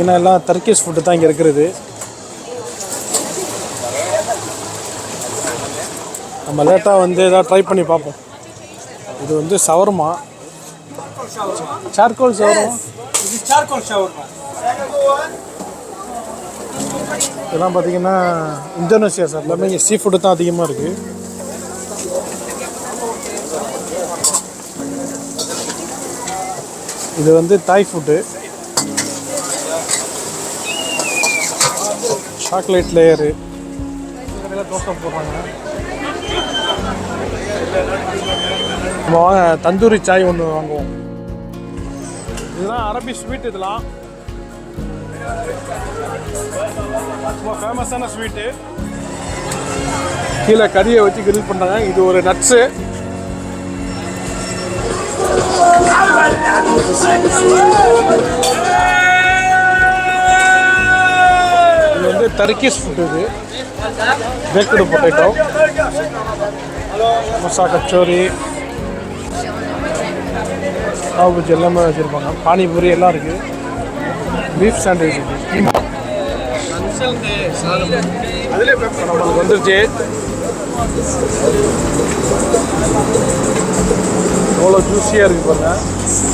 ஏன்னா எல்லாம் Turkish food தான் இங்கே இருக்கிறது. நம்ம லேட்டாக வந்து எதாவது ட்ரை பண்ணி பார்ப்போம். இது வந்து சவர்மா. Charcoal shawarma? இது charcoal shawarma. இதெல்லாம் பார்த்தீங்கன்னா இந்தோனேஷியா சார். எல்லாமே இங்கே சீ ஃபுட்டு தான் அதிகமாக இருக்குது இது வந்து தாய் ஃபுட்டு சாக்லேட் லேயரு. தோசை போடுறாங்க நம்ம வாங்க தந்தூரி சாய் ஒன்று வாங்குவோம். இதெல்லாம் அரபி ஸ்வீட் இதெல்லாம். ரொம்ப ஃபேமஸான ஸ்வீட்டு கீழே கறியை வச்சு கிரில் பண்ணுறாங்க இது ஒரு நட்ஸு இது வந்து டர்க்கிஷ் ஃபுட் இது பேக்கடு பொட்டேட்டோ மசா கச்சோரி பாபுஜி எல்லாமே வச்சுருப்பாங்க பானிபூரி எல்லாம் இருக்குது பீஃப் சாண்ட்விச் இருக்குது நம்மளுக்கு வந்துருச்சு எவ்வளோ ஜூஸியாக இருக்குது பாருங்கள்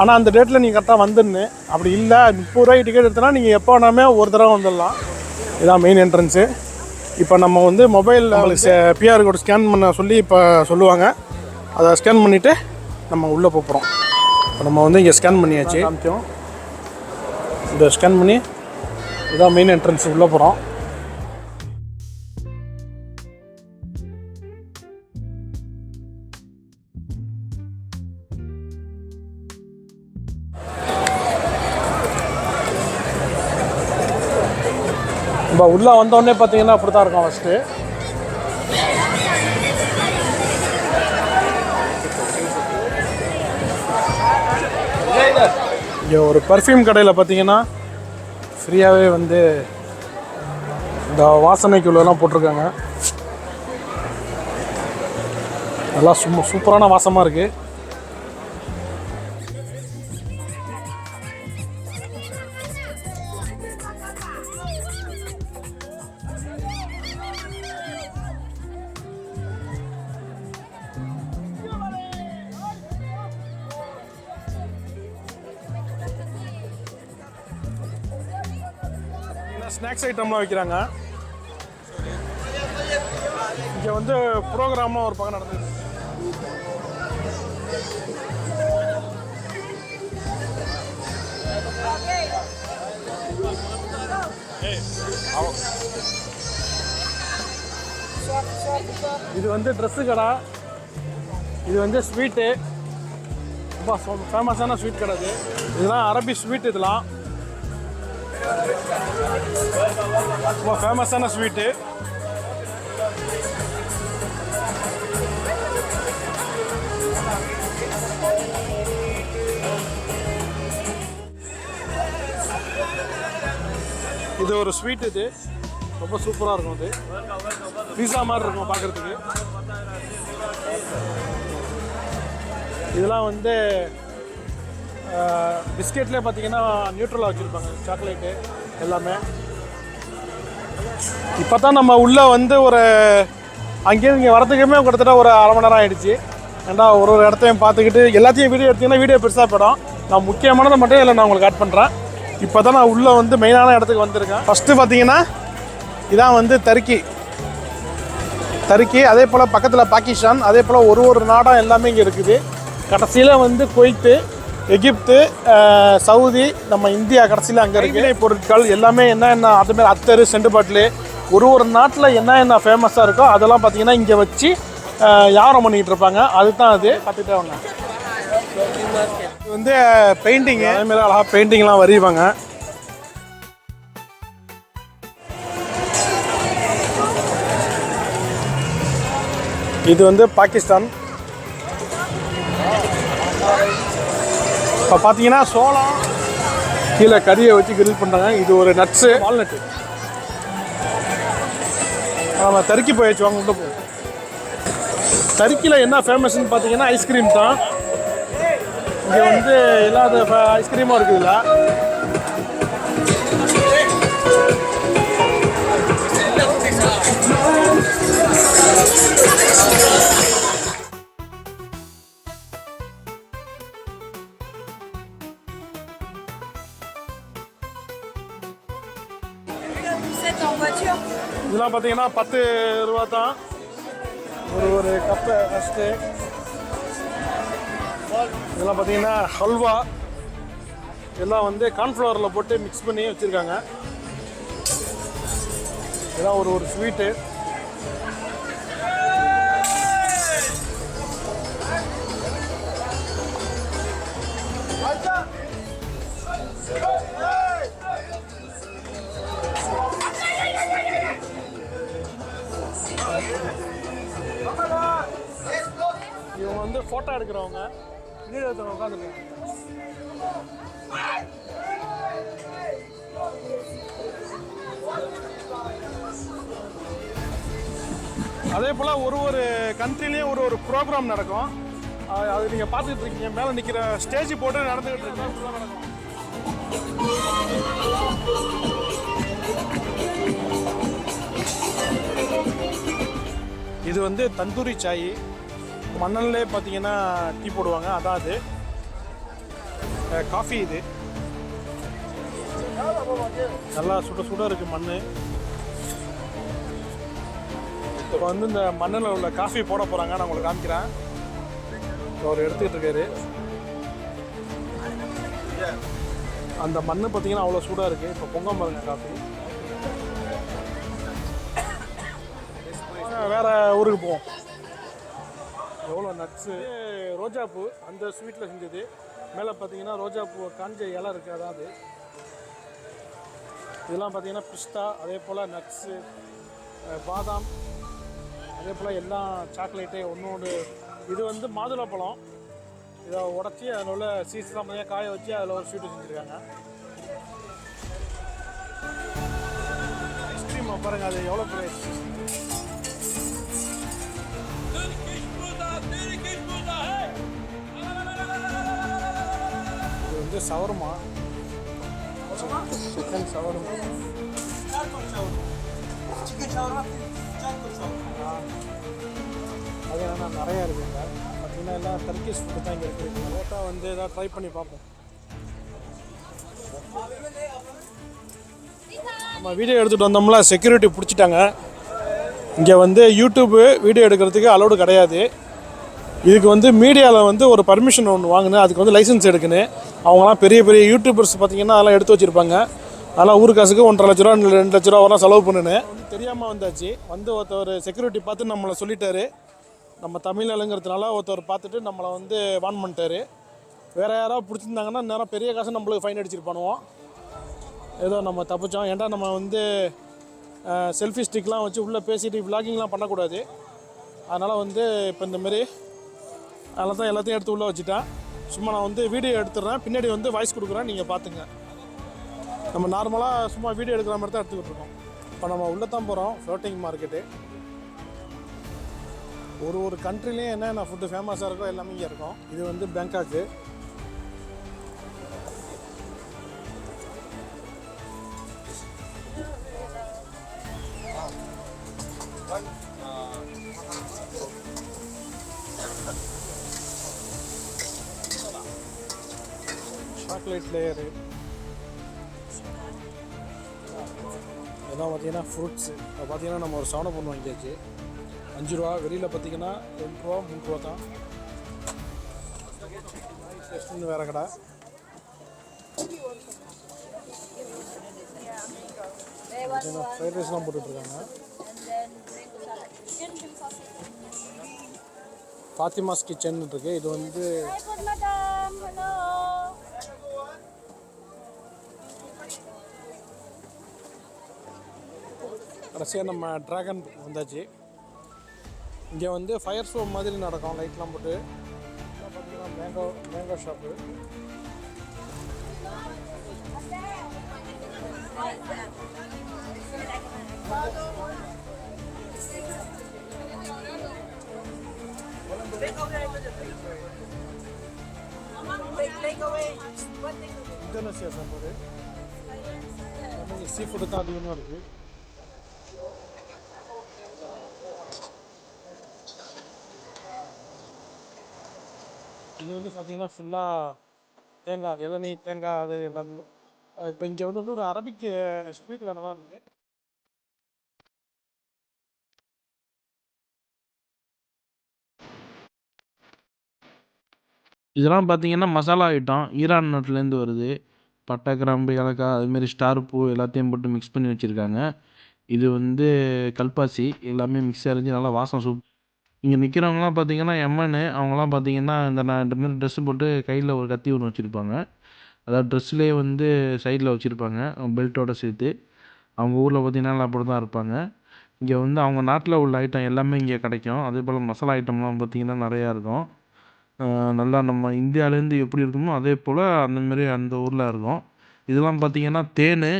ஆனால் அந்த டேட்டில் நீங்கள் கரெக்டாக வந்துடணு அப்படி இல்லை முப்பது ரூபாய்க்கு டிக்கெட் எடுத்தனா நீங்கள் எப்போ வேணாமே ஒரு தடவை வந்துடலாம். இதான் மெயின் என்ட்ரன்ஸு இப்போ நம்ம வந்து மொபைலில் நம்மளுக்கு பிஆர் கோட் ஸ்கேன் பண்ண சொல்லி இப்போ சொல்லுவாங்க. அதை ஸ்கேன் பண்ணிவிட்டு நம்ம உள்ளே போகிறோம் இப்போ நம்ம வந்து இங்கே ஸ்கேன் பண்ணியாச்சு. காமிச்சோம் இதை ஸ்கேன் பண்ணி இதான் மெயின் என்ட்ரன்ஸ் உள்ளே போகிறோம் நம்ம உள்ளே வந்தோடனே பார்த்தீங்கன்னா அப்படி தான் இருக்கும் ஃபஸ்ட்டு இங்கே ஒரு பர்ஃப்யூம் கடையில் பார்த்தீங்கன்னா ஃப்ரீயாகவே வந்து இந்த வாசனைக்கு உள்ளதெல்லாம் போட்டிருக்காங்க. நல்லா சும்மா சூப்பரான வாசமாக இருக்குது ஸ்நாக்ஸ் வைக்கிறாங்க. இங்கே வந்து ப்ரோக்ராமாக ஒரு பக்கம் நடந்தது. இது வந்து ட்ரெஸ்ஸு கடை. இது வந்து ஸ்வீட்டு ரொம்ப ஃபேமஸான ஸ்வீட் கடை இது. இதெல்லாம் அரபி ஸ்வீட் இதெல்லாம். ரொம்ப ஃபேமஸான ஸ்வீட்டு இது ஒரு ஸ்வீட் இது. ரொம்ப சூப்பராக இருக்கும் இது. பீஸா மாதிரி இருக்கும் பார்க்குறதுக்கு. இதெல்லாம் வந்து பிஸ்கெட்லேயே பார்த்தீங்கன்னா நியூட்ரலாக வச்சுருப்பாங்க. சாக்லேட்டு எல்லாமே. இப்போ தான் நம்ம உள்ளே வந்து ஒரு அங்கேயிருந்து இங்கே வரத்துக்குமே கிட்டத்தட்ட ஒரு அரை மணி நேரம் ஆகிடுச்சு ஏன்னா ஒரு ஒரு இடத்தையும் பார்த்துக்கிட்டு எல்லாத்தையும் வீடியோ எடுத்திங்கன்னா வீடியோ பெருசாக போயிடும். நான் முக்கியமானதை மட்டும் இல்லை நான் உங்களுக்கு ஆட் பண்ணுறேன் இப்போ தான் நான் உள்ளே வந்து மெயினான இடத்துக்கு வந்திருக்கேன். ஃபஸ்ட்டு பார்த்தீங்கன்னா இதான் வந்து தருக்கி தருக்கி அதே போல் பக்கத்தில் பாகிஸ்தான் அதே போல் ஒரு ஒரு நாடாக எல்லாமே இங்கே இருக்குது. கடைசியில் வந்து குவைத்து எகிப்து சவுதி நம்ம இந்தியா கடைசியில் அங்கே இருக்கு. பொருட்கள் எல்லாமே என்ன என்ன அதுமாரி அத்தரு செண்டு பாட்டிலு ஒரு ஒரு நாட்டில் என்ன என்ன ஃபேமஸாக இருக்கோ அதெல்லாம் பார்த்தீங்கன்னா இங்கே வச்சு வியாபாரம் பண்ணிக்கிட்டு இருப்பாங்க. அதுதான் அது. பார்த்துட்டே வாங்க. இது வந்து பெயிண்டிங்கு அதேமாரி அழகாக பெயிண்டிங்லாம் வரைவாங்க. இது வந்து பாகிஸ்தான். இப்போ பார்த்தீங்கன்னா சோளம் கீழே கறியை வச்சு கிரில் பண்ணுறாங்க இது ஒரு நட்ஸு வால்நட்டு நம்ம தருக்கி போயாச்சு வாங்க உள்ள போ தருக்கியில் என்ன ஃபேமஸ்ன்னு பார்த்தீங்கன்னா ஐஸ்கிரீம் தான். இங்கே வந்து இல்லாத ஐஸ்கிரீமும் இருக்குதுல்ல இதெல்லாம் பார்த்தீங்கன்னா பத்து ரூபா தான். ஒரு ஒரு கப்பு ஃபஸ்ட்டு இதெல்லாம் பார்த்தீங்கன்னா ஹல்வா எல்லாம் வந்து கார்ன்ஃப்ளவரில் போட்டு மிக்ஸ் பண்ணி வச்சுருக்காங்க. இதெல்லாம் ஒரு ஒரு ஸ்வீட்டு இவங்க வந்து ஃபோட்டோ எடுக்கிறவங்க. வீடியோ எடுக்கிறவங்க உட்காந்துருக்காங்க அதே போல் ஒரு ஒரு கண்ட்ரிலையும் ஒரு ஒரு ப்ரோக்ராம் நடக்கும். அது- நீங்கள் பார்த்துட்டு இருக்கீங்க. மேலே நிற்கிற ஸ்டேஜ் போட்டு நடந்துக்கிட்டு இருக்கீங்க நடக்கும். இது வந்து தந்தூரி சாய். மணல்லே பார்த்தீங்கன்னா டீ போடுவாங்க. அதான் அது. காஃபி இது. நல்லா சுட சுட இருக்கு மண் இப்போ வந்து இந்த மண்ணில் உள்ள காஃபி போட போகிறாங்க நான் உங்களுக்கு காமிக்கிறேன். இப்போ அவர் எடுத்துக்கிட்டு இருக்காரு. அந்த மண் பார்த்தீங்கன்னா அவ்வளோ சூடாக இருக்குது இப்போ பொங்க பாருங்க காஃபி. வேறு ஊருக்கு போவோம். எவ்வளோ நட்ஸு ரோஜாப்பூ அந்த ஸ்வீட்டில் செஞ்சது. மேலே பார்த்தீங்கன்னா ரோஜாப்பூ காஞ்ச இலை இருக்குது அதாவது இதெல்லாம் பார்த்தீங்கன்னா பிஸ்தா அதே போல் நட்ஸு பாதாம் அதே போல் எல்லாம் சாக்லேட்டு ஒன்று ஒன்று இது வந்து மாதுளப்பழம் இதை உடச்சி அதில் உள்ள சீசெலாம் பார்த்தீங்கன்னா காய வச்சு அதில் ஒரு ஸ்வீட்டு செஞ்சுருக்காங்க. ஐஸ்கிரீம் பாருங்கள் அது எவ்வளோ பெரிய இது சவர்மா? Chicken shawarma. அது என்னன்னா நிறையா இருக்குங்க. பார்த்தீங்கன்னா எல்லாம் டர்க்கிஷ் ஃபுட்டு தான் இங்கே இருக்குது. ரோட்டா வந்து எதாவது ட்ரை பண்ணி பார்ப்போம். நம்ம வீடியோ எடுத்துகிட்டு வந்தோம்ல செக்யூரிட்டி பிடிச்சிட்டாங்க. இங்கே வந்து யூடியூப்பு வீடியோ எடுக்கிறதுக்கு அலோடு கிடையாது. இதுக்கு வந்து மீடியாவில் வந்து ஒரு பர்மிஷன் ஒன்று வாங்கினேன். அதுக்கு வந்து லைசன்ஸ் எடுக்கணும். அவங்களாம் பெரிய பெரிய யூடியூபர்ஸ் பார்த்தீங்கன்னா அதெல்லாம் எடுத்து வச்சுருப்பாங்க. அதெல்லாம் ஊர் காசுக்கு ஒன்றரை லட்ச ரூபா ரெண்டு லட்ச ரூபா வரலாம் செலவு பண்ணுனேன். தெரியாமல் வந்தாச்சு. வந்து ஒருத்தர் செக்யூரிட்டி பார்த்து நம்மளை சொல்லிட்டாரு. நம்ம தமிழ் ஆளுங்கிறதுனால ஒருத்தர் பார்த்துட்டு நம்மளை வந்து வான் பண்ணிட்டாரு. வேறு யாராவது பிடிச்சிருந்தாங்கன்னா நேரம் பெரிய காசு நம்மளுக்கு ஃபைன் அடிச்சிருப்பானுவோம் பண்ணுவோம் ஏதோ நம்ம தப்பிச்சோம். ஏன்டா நம்ம வந்து செல்ஃபி ஸ்டிக்லாம் வச்சு உள்ளே பேசிட்டு விளாகிங்லாம் பண்ணக்கூடாது. அதனால் வந்து இப்போ இந்த அதெல்லாம் அதில் தான் எல்லாத்தையும் எடுத்து உள்ளே வச்சுட்டேன். சும்மா நான் வந்து வீடியோ எடுத்துடுறேன். பின்னாடி வந்து வாய்ஸ் கொடுக்குறேன். நீங்கள் பார்த்துங்க நம்ம நார்மலாக சும்மா வீடியோ எடுக்கிற மாதிரி தான் எடுத்துக்கிட்டு இருக்கோம். இப்போ நம்ம உள்ளே தான் போகிறோம் ஃப்ளோட்டிங் மார்க்கெட்டு ஒரு ஒரு கண்ட்ரிலையும் என்னென்ன ஃபுட்டு ஃபேமஸாக இருக்கோ எல்லாமே இங்கே இருக்கும். இது வந்து Bangkok One, uh, chocolate layer இதெல்லாம் பார்த்தீங்கன்னா ஃப்ரூட்ஸு இப்போ பார்த்தீங்கன்னா நம்ம ஒரு சவனை பொண்ணு வாங்கியாச்சு அஞ்சு ரூபா வெளியில் பார்த்தீங்கன்னா ரெண்டு ரூபா மூணு ரூபா தான். டெஸ்ட்னு வேறு கடை. ஃப்ரைட் ரைஸ்லாம் போட்டுட்ருக்காங்க ஃபாத்திமாஸ் கிச்சன் இருக்குது இது வந்து கடைசியாக நம்ம ட்ராகன் வந்தாச்சு. இங்கே வந்து ஃபயர் ஷோ மாதிரி நடக்கும் லைட்லாம் போட்டு. பார்த்தீங்கன்னா மேங்கோ மேங்கோ ஷாப்பு இந்தோனேஷியா சாப்பாடு சீ ஃபுட்டு தான் அதிகமாக இருக்குது இது வந்து பார்த்தீங்கன்னா ஃபுல்லாக தேங்காய் இளநீ தேங்காய் அது எல்லாமே இப்போ இங்கே வந்து ஒரு அரபிக் ஸ்வீட் வேணவா இருக்குது இதெல்லாம் பார்த்தீங்கன்னா மசாலா ஐட்டம். ஈரான் நாட்டிலேருந்து வருது. பட்டை கிராம்பு ஏலக்காய் அதுமாரி ஸ்டார் பூ எல்லாத்தையும் போட்டு மிக்ஸ் பண்ணி வச்சுருக்காங்க. இது வந்து கல்பாசி. எல்லாமே மிக்ஸ் அரைஞ்சி நல்லா வாசம் சூப் இங்கே நிற்கிறவங்களாம் பார்த்தீங்கன்னா எம்என்னு அவங்களாம் பார்த்தீங்கன்னா இந்த நான் இந்த மாதிரி ட்ரெஸ்ஸு போட்டு கையில் ஒரு கத்தி ஒன்று வச்சுருப்பாங்க. அதாவது ட்ரெஸ்லேயே வந்து சைடில் வச்சுருப்பாங்க பெல்ட்டோட சேர்த்து. அவங்க ஊரில் பார்த்தீங்கன்னா எல்லாம் அப்படி தான் இருப்பாங்க. இங்கே வந்து அவங்க நாட்டில் உள்ள ஐட்டம் எல்லாமே இங்கே கிடைக்கும். அதே போல் மசாலா ஐட்டம்லாம் பார்த்தீங்கன்னா நிறையா இருக்கும். நல்லா நம்ம இந்தியாவிலேருந்து எப்படி இருக்குமோ அதே போல் அந்தமாரி அந்த ஊரில் இருக்கும். இதெல்லாம் பார்த்தீங்கன்னா தேன்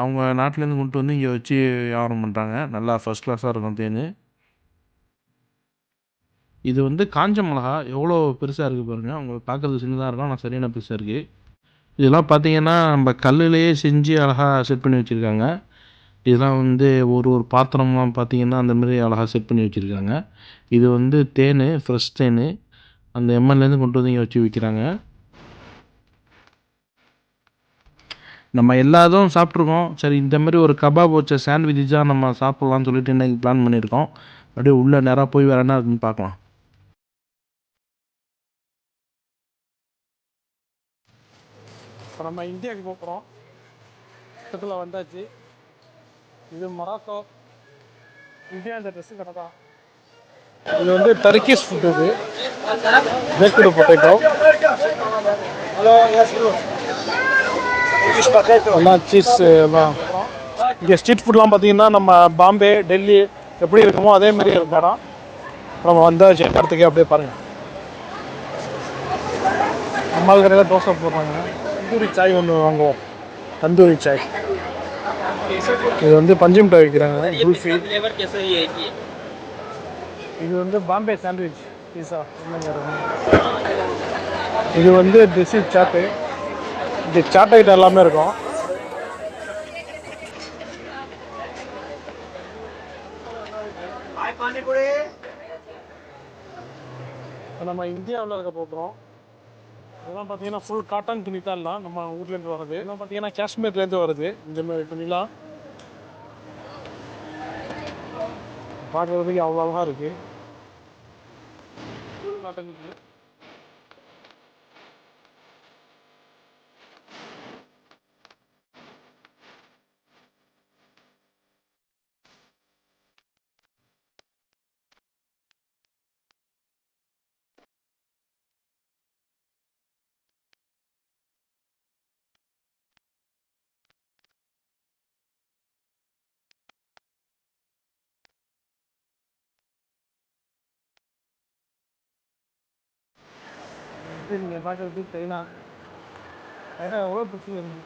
அவங்க நாட்டிலேருந்து கொண்டு வந்து இங்கே வச்சு வியாபாரம் பண்ணுறாங்க நல்லா ஃபஸ்ட் கிளாஸாக இருக்கும் தேன். இது வந்து காஞ்ச மிளகா எவ்வளோ பெருசாக இருக்குது பாருங்கள் அவங்க பார்க்குறது சின்னதாக இருக்கும் ஆனால் சரியான பெருசாக இருக்குது இதெல்லாம் பார்த்தீங்கன்னா நம்ம கல்லுலேயே செஞ்சு அழகாக செட் பண்ணி வச்சுருக்காங்க. இதெல்லாம் வந்து ஒரு ஒரு பாத்திரம்லாம் பார்த்தீங்கன்னா அந்த மாதிரி அழகாக செட் பண்ணி வச்சுருக்காங்க. இது வந்து தேன் ஃப்ரெஷ் தேன். அந்த எம்எல்லேருந்து கொண்டு வந்து இங்கே வச்சு விற்கிறாங்க நம்ம எல்லா இதுவும் சாப்பிட்ருக்கோம் சரி இந்த மாதிரி ஒரு கபாப் வச்ச சாண்ட்விச்சாக நம்ம சாப்பிட்லான்னு சொல்லிட்டு இன்னைக்கு பிளான் பண்ணியிருக்கோம். அப்படியே உள்ளே நேராக போய் வேறு என்ன இருக்குன்னு பார்க்கலாம். இப்போ நம்ம இந்தியாவுக்கு போகிறோம் பக்கத்தில் வந்தாச்சு. இது மொராக்கோ. இந்தியா இந்த ட்ரெஸ்ஸு கடை தான் இது வந்து டர்க்கிஷ் ஃபுட் இது. பேக்கடு பொட்டேட்டோ எல்லாம் சீஸ் எல்லாம். இங்கே ஸ்ட்ரீட் ஃபுட்லாம் பார்த்தீங்கன்னா நம்ம பாம்பே டெல்லி எப்படி இருக்குமோ அதே மாதிரி இருக்கும் இடம் நம்ம வந்தாச்சு இடத்துக்கே அப்படியே பாருங்கள் அம்மா கடையில் தோசை போடுறாங்க. தந்தூரி சாய் ஒன்று வாங்குவோம். தந்தூரி சாய். இது வந்து பஞ்சு மிட்டாய் வைக்கிறாங்க. குல்ஃபி இது வந்து பாம்பே சாண்ட்விச் பீஸா இது வந்து டிசி சாட்டு இது சாட் ஐட்டம் எல்லாமே இருக்கும். நம்ம இந்தியாவில் இருக்க போகிறோம் இதெல்லாம் பார்த்தீங்கன்னா ஃபுல் காட்டன் துணி தான் எல்லாம். நம்ம ஊர்லேருந்து வர்றது. இதெல்லாம் பார்த்தீங்கன்னா காஷ்மீர்லேருந்து வருது இந்த மாதிரி துணிலாம். பார்க்குறதுக்கு அவ்வளோ அழகாக இருக்குது காட்டன் துணி இது நீங்கள் பார்க்குறது எவ்வளோ பிரச்சனை இருக்கு?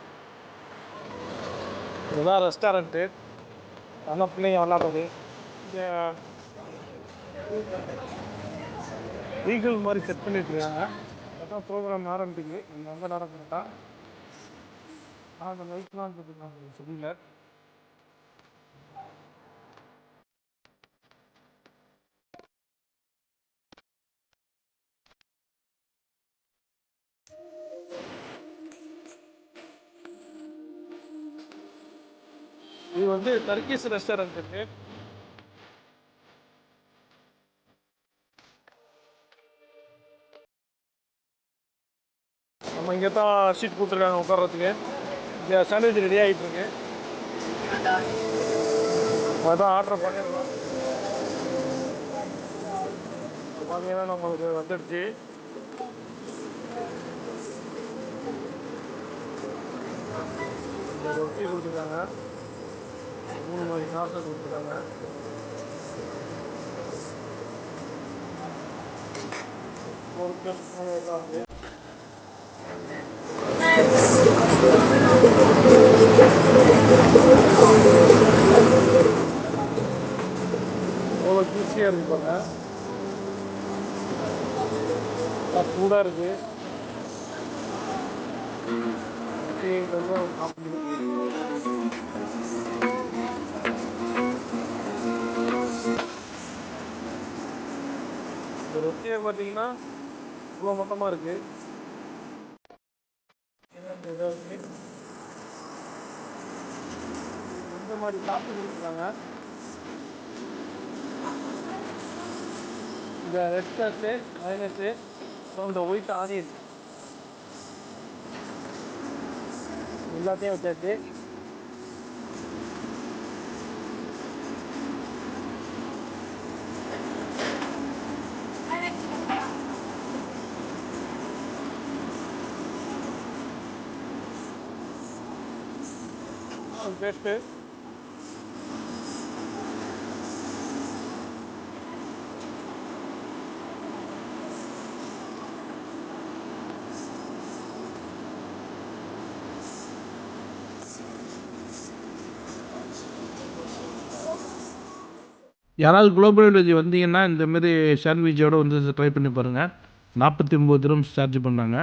இதுதான் ரெஸ்டாரண்ட்டு நல்லா பிள்ளைங்க விளாட்றது இங்கே ஈகிள் மாதிரி செட் பண்ணிட்டு இருக்காங்க. அதான் ப்ரோக்ராம் ஆரம்பிக்குது. இங்கே வந்து நடக்கிறதா நான் அந்த லைட்லாம் இருந்துருக்காங்க சொல்லல. வந்து ரெஸ்டாரண்ட் இருக்கு நம்ம இங்கே தான் சீட் கொடுத்துருக்காங்க உட்கார்றதுக்கு. இங்கே சாண்ட்விச் ரெடி ஆகிட்டு இருக்கு அதான் ஆர்டர் பண்ணிருக்கோம் பார்த்தீங்கன்னா நம்மளுக்கு வந்துடுச்சு. ரொட்டி கொடுத்துருக்காங்க. மூணு மாதிரி சாப்பிட்டு கொடுத்துருக்காங்க ஒரு கிலோ அவ்வளோ ஜூஸியாக இருக்கு பாருங்க சூடாக இருக்கு சாப்பிட்டு இந்த பார்த்தீங்கன்னா இவ்வளோ மொத்தமாக இருக்கு. ஏதாவது இருக்கு இந்த மாதிரி சாப்பிட்டு கொடுத்துருக்காங்க. இந்த ரெட் சாஸு மைனஸு அப்புறம் இந்த ஒயிட் ஆனியன் எல்லாத்தையும் வச்சாச்சு. பெஸ்ட்டு. யாராவது குளோபல் வில்லேஜ் வந்தீங்கன்னா இந்தமாரி சாண்ட்விச்சோடு வந்து ட்ரை பண்ணி பாருங்கள் நாற்பத்தி ஒம்பது ரூம்ஸ் சார்ஜ் பண்ணாங்க.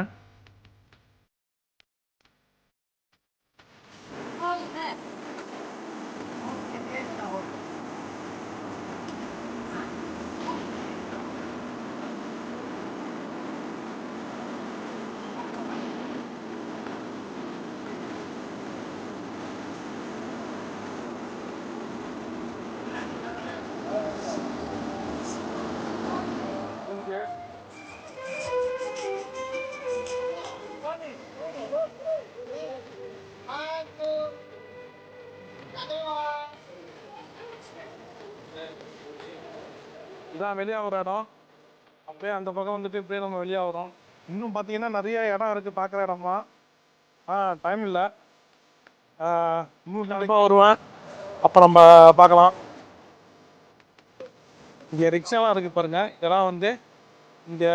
இதான் வெளியாகிற இடம். அப்படியே அந்த பக்கம் வந்துட்டு இப்படியே நம்ம வெளியாகிறோம் இன்னும் பார்த்தீங்கன்னா நிறைய இடம் இருக்குது பார்க்குற இடமா. ஆ டைம் இல்லை. இன்னும் கண்டிப்பாக வருவேன் அப்போ நம்ம பார்க்கலாம் இங்கே ரிக்ஷாலாம் இருக்குது பாருங்கள் இதெல்லாம் வந்து இங்கே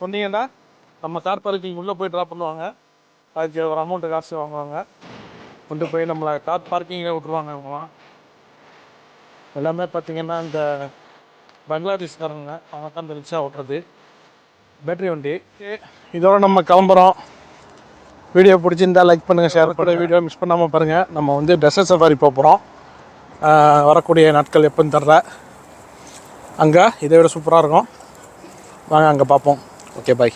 சொன்னீங்கன்னா நம்ம கார் பார்க்கிங் உள்ளே போய் ட்ராப் பண்ணுவாங்க. அதுக்கு ஒரு அமௌண்ட்டு காசு வாங்குவாங்க. கொண்டு போய் நம்மளை கார் பார்க்கிங்கில் விட்ருவாங்க இவங்களாம் எல்லாமே பார்த்தீங்கன்னா இந்த பங்களாதேஷ்காரங்க அவங்க தான் ரிக்ஷா ஓட்டுறது. பேட்டரி வண்டி. இதோட நம்ம கிளம்புறோம். வீடியோ பிடிச்சிருந்தா லைக் பண்ணுங்கள் ஷேர் பண்ணுங்கள் வீடியோ மிஸ் பண்ணாமல் பாருங்கள் நம்ம வந்து டெசர்ட் சஃபாரி போக போகிறோம் வரக்கூடிய நாட்கள் எப்போன்னு தெரில அங்கே இதை விட சூப்பராக இருக்கும். வாங்க அங்கே பார்ப்போம். Okay bye